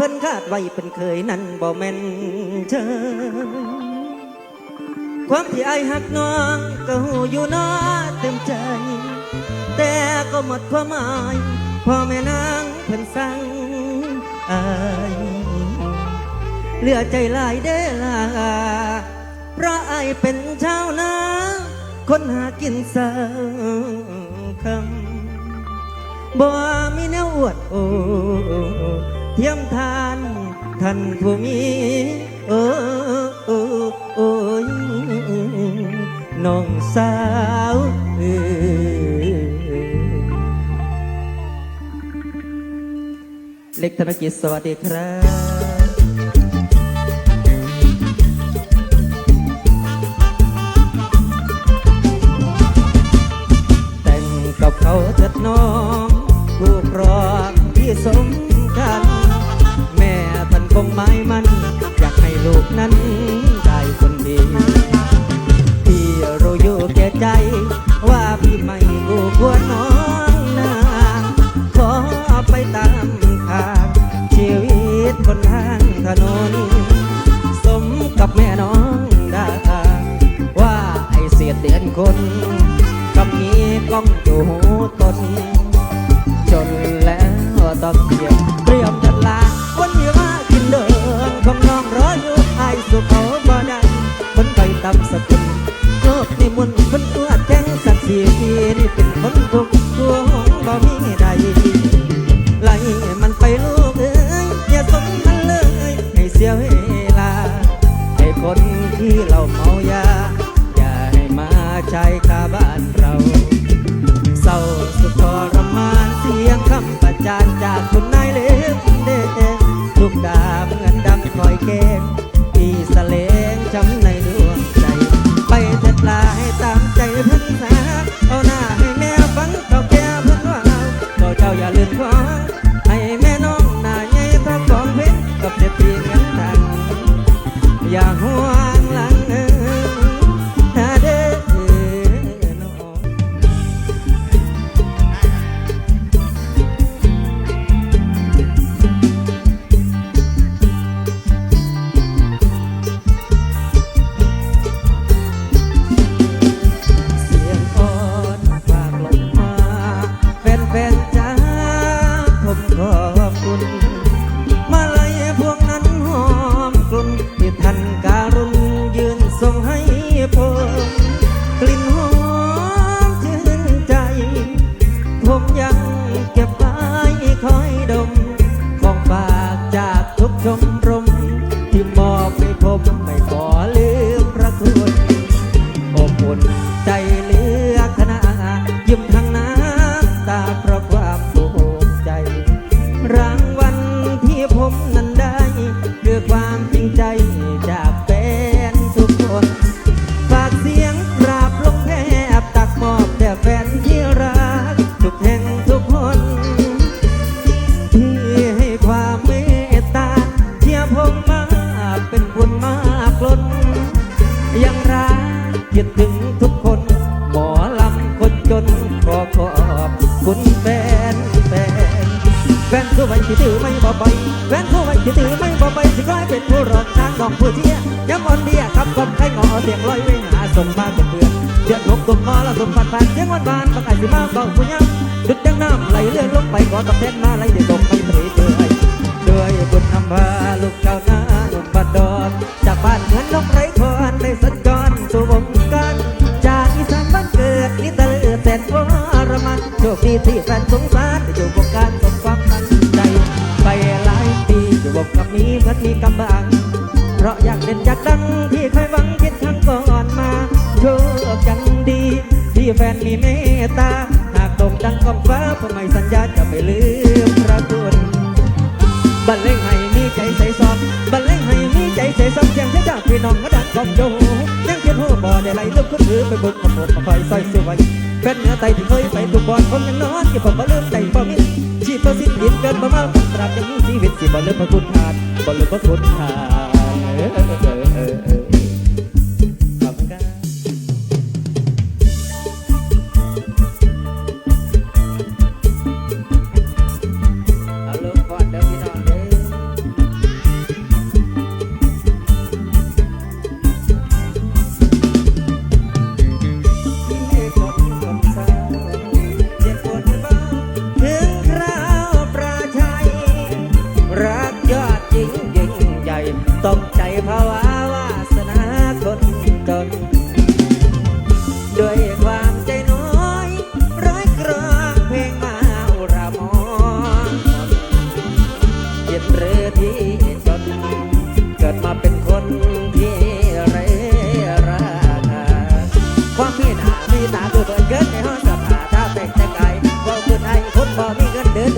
เพิ่นคาดไว้เป็นเคยนั้นบ่แม่นเธอความที่ไอายหักน้องก็หูอยู่เนอเต็มใจ แต่ก็หมดความหมายพ่อแม่นางเพิ่นสั่งไอเหลือใจลายเด้อลาเพราะไอเป็นชาวนาคนหากินสาคำบ่มีแนวอวดโอ เทียมทานท่านผู้มีโอ้อ้โอ้น้องสาวเอเล็กธนกิจสวัสดีครับแต่งกับเขาเถิดน้องผู้ครองที่สมกัน หมายมัน อยากให้ลูกนั้นได้คนดี คิดถึงทุกคนหมอลำคนจนขอขอบคุณแฟนแฟนแฟนผู้ไว้ที่ถือไม่บ่ไปแฟนผู้ไว้ที่ถือไม่บ่ไปสิกลายเป็นผู้รองทางดอกผู้เชี่ยย้ำอ่อนเดียครับกับใครงอเสียงลอยไว้หาสมมาเป็นเพื่อนเดือดหกตุ่มมาแล้วสมพันพันเสียงวันบานบังไอสิมาเบาผู้ยังจุดจังน้ำไหลเลื่อนลงไปขอตอบแทนมาไหลเดือดลงไปตรีเตือยด้วยบุญนำพา ตกดังกองฟ้าผมไม่สัญญาจะไม่ลืมพระคุณบันเลงให้มีใจใส่ซองบันเลงให้มีใจใส่ซองเสียงเสียจากพี่น้องมาดังกองโยยังเขียนหัวบ่อได้ไหลลุกขึ้นหรือไปบุกขโมยมาคอยซอยสวยเป็นเนื้อไตที่เคยไปทุกบอนผมยังนอนเก็บผมมาลืมใจบ่มิดชีพสิ้นดินเกินบ่เมาตราบยังมีชีวิตสิบ่ลืมพระคุณทานบ่ลืมพระคุณทาน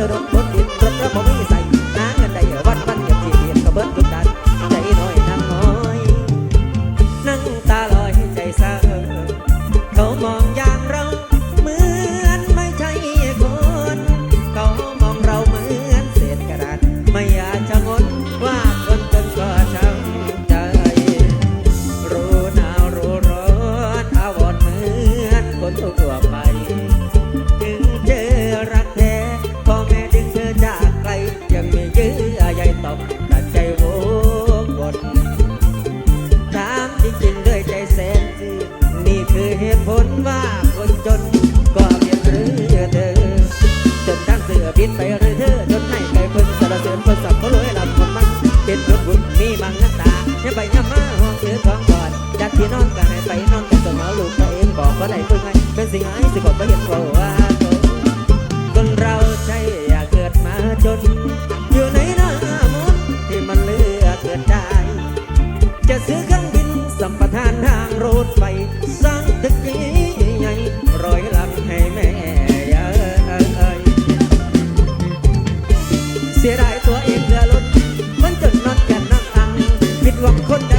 เสิงหายสิบอกก็เห็นว่าว่าคนเราใช่อยากเกิดมาจน อยู่ในหน้ามนที่มันเลือกเกิดได้ จะซื้อเครื่องบินสัมปทานทางรถไฟสร้างตึกใหญ่ร้อยหลังให้แม่เสียดายตัวเองเหลือล้นมันจนนอนแก่นนักอังผิดหวังคน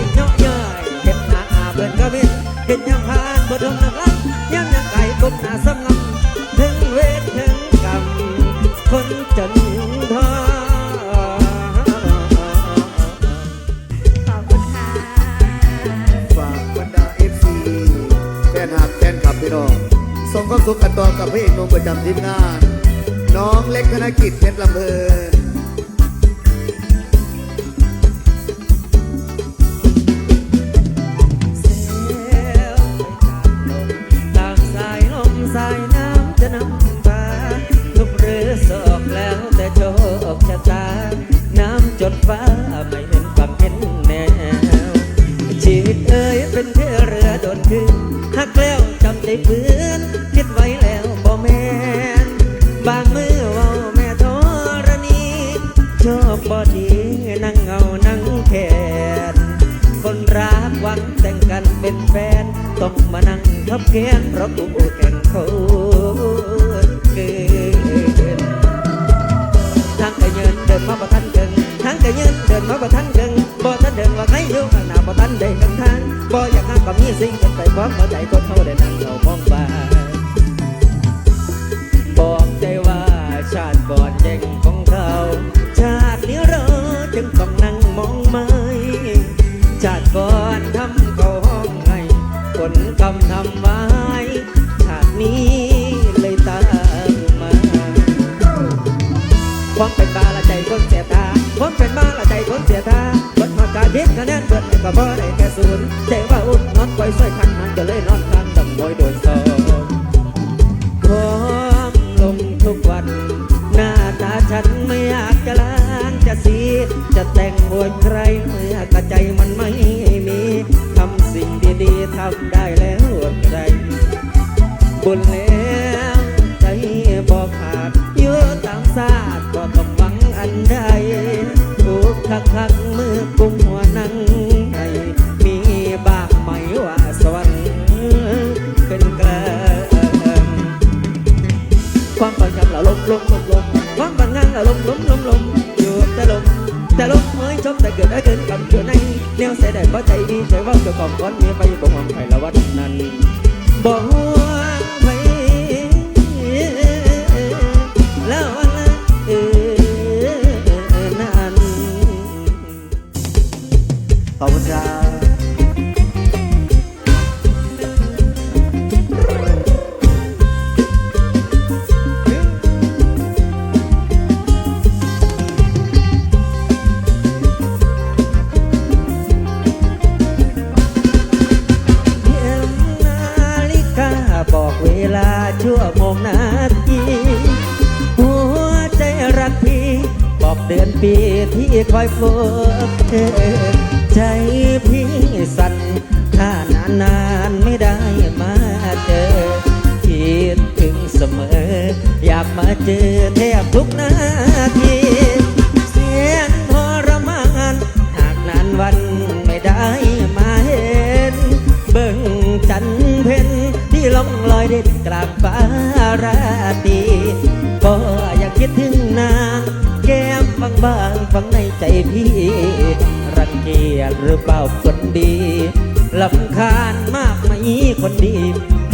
พี่น้องส่งความสุขกันต่อกับพระเอกนุ่มประจำทีมงาน น้องเล็กธนกิจเพชรลำเพลินเซลไปตามลมตามสายลมสายน้ำจะนำพา จำใจฝืนคิดไว้แล้วบ่แม่นบางมือเว้าแม่ทรณีชอบบ่ดีนั่งเงานั่งแขนคนรักหวังแต่งกันเป็นแฟน ต้องมานั่งทับแขนเพราะกูแมีสิ่งเป็นไปความเข้าใจคนเฮาได้นั่งเอามองบาบอกใจว่าชาติก่อนแย่งของเขาชาตินี้เราจึงต้องนั่งมองไม้ชาติก่อนทำเขาห้องให้คนคำทำไว้ชาตินี้เลยตามมาความเป็นบ้าละใจคนเสียตาความเป็นบ้าละใจคนเสียตาบนหอดการยิดคะแนนเบิดก็บ่ได้แค่ศูนย์ใจ อุ่นนอนปล่อยสร้อยคันมันก็เลยนอนข้างดังมวยโดนสอบความลงทุกวัน หน้าตาฉันไม่อยากจะล้างจะสี จะแต่งบวชใครเมื่อกระใจมันไม่มีทำสิ่งดีๆทำได้แล้วใจบุญแล้วใจบอกขาดอยู่ตามศาสตร์ก็ต้องหวังอันใดถูกคักคัก ความฝันกำลังลมลมลมลมความฝันงานละลมลมลมลมอยู่แต่ลมแต่ลมเใจพี่สั่นถ้านานนานๆไม่ได้มาเจอคิดถึงเสมอ อยากมาเจอแทบทุกนาทีเสียงทรมานหากนานวันไม่ได้มาเห็น เบิ่งจันเพ็ญที่ล่องลอยเด่นกลางฟ้าราตรีก็อยากคิดถึงนา ฝังในใจพี่ รังเกียจหรือเปล่าคนดีลำคาญมากไหมคนดี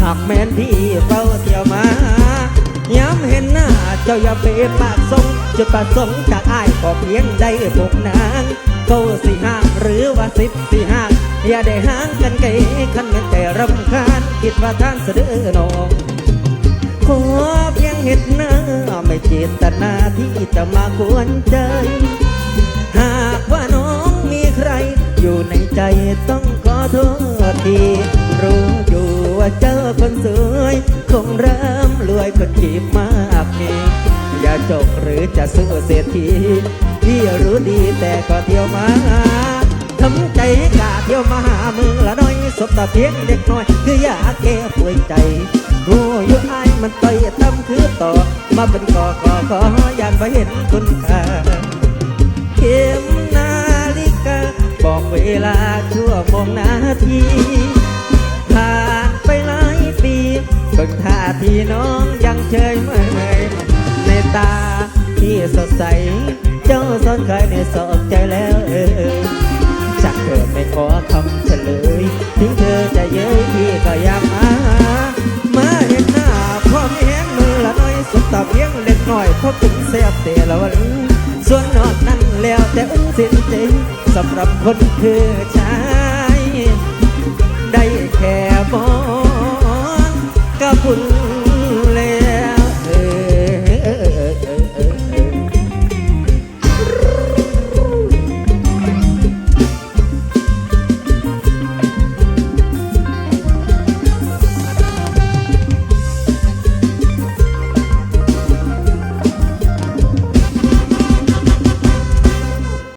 หากแม้นพี่เฝ้าเที่ยวมาย้ำเห็นหน้าเจ้าอย่าเปปากทรงจุดประสงค์จากอ้ายก็เพียงได้พบนางเก้าสี่ห้างหรือว่าสิบสี่ห้างอย่าได้ห่างกันไกลคันแม่นแต่รำคาญคิดว่าทางเสด็จนองขอเพียงเห็นหน้าไม่เจตนาที่จะมากวนใจ หากว่าน้องมีใคร อยู่ในใจต้องขอโทษที รู้อยู่ว่าเจอคนสวย คงเริ่มรวยคนจีบมากมีอย่าจกหรือจะสู้เศรษฐีพี่รู้ดีแต่ก็เที่ยวมาทำใจกาเที่ยวมาหามือละน้อยสบตาเพียงเด็กน้อย คืออยากแก้ป่วยใจรู้อยู่อายมันต่อยทำคือต่อ มาเป็นก่อกอขอยานไปเห็นคุณค่า เข็มนาฬิกา บอกเวลาชั่วโมงนาทีผ่านไปหลายปีเบิ่งท่าที่น้องยังเฉยเมยในตาที่สดใส เจ้าซ่อนใครในสอกใจแล้วเออจากเธอไม่ขอคำเฉลยถึงเธอจะเย้ยพี่ก็ยากมามาเห็นหน้าพร้อมแห้งมือละน้อยสบตาเพียงเล็กน้อยเพราะถึงเสียบเตะละวันส่วนนอกนั้น แล้วแต่อุ้งสิ้นใจสำหรับคนคือฉัน